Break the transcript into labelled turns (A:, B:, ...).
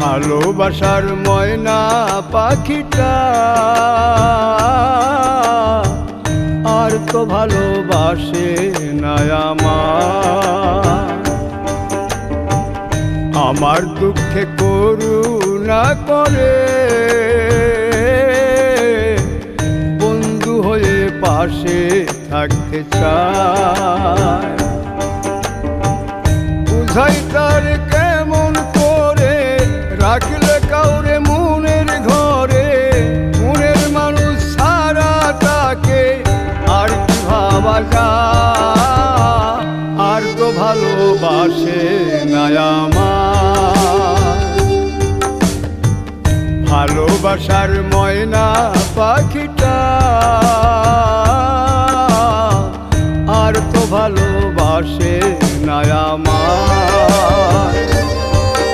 A: ভালোবাসার ময়না পাখিটা। আর তো ভালোবাসে না আমার। দুঃখে করুণা করে। বন্ধু হয়ে পাশে থাকতে চায়। বুঝাই তার করে থাকলে কাউরে মনের ঘরে, মনের মানুষ সারা তাকে আর কি ভাবা যা আর তো ভালোবাসে নয়ামা ভালোবাসার ময়না পাখিটা, আর তো ভালোবাসে নয়ামা